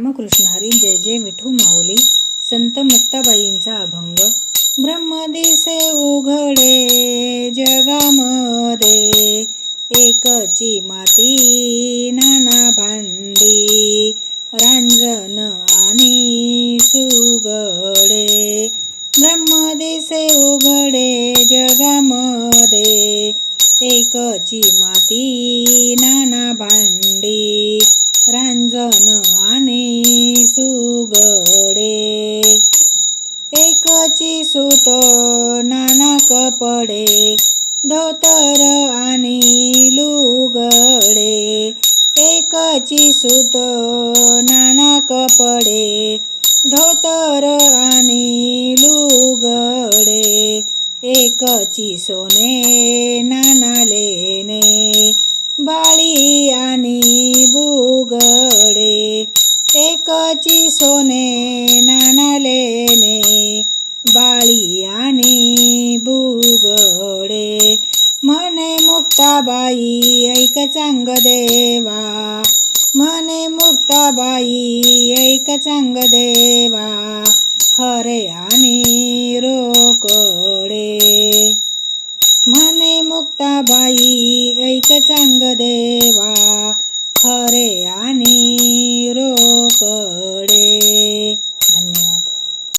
रामकृष्ण हरी जय जय विठू माऊली संत मुक्ताबाईंचा अभंग. ब्रह्मदिसे उघडे जगामध्ये एकची माती नाना भांडी रांजन आणि सुगडे. ब्रह्मदिसे उघडे जगामध्ये एकची माती नाना भांडी मन आणि सुगडे. एकची सुत नाना कपडे धोतर आणि लुगडे. एकची सुत नाना कपडे धोतर आणि लुगडे. एकची सोने नाना लेणे बाळी बुगडे एकची सोने नानालेने बाळी आणि बुगडे. म्हणे मुक्ताबाई ऐक चांग देवा. म्हणे मुक्ताबाई ऐक चांग देवा. हरे आणि रोकडे. म्हणे मुक्ताबाई આને રોકડે.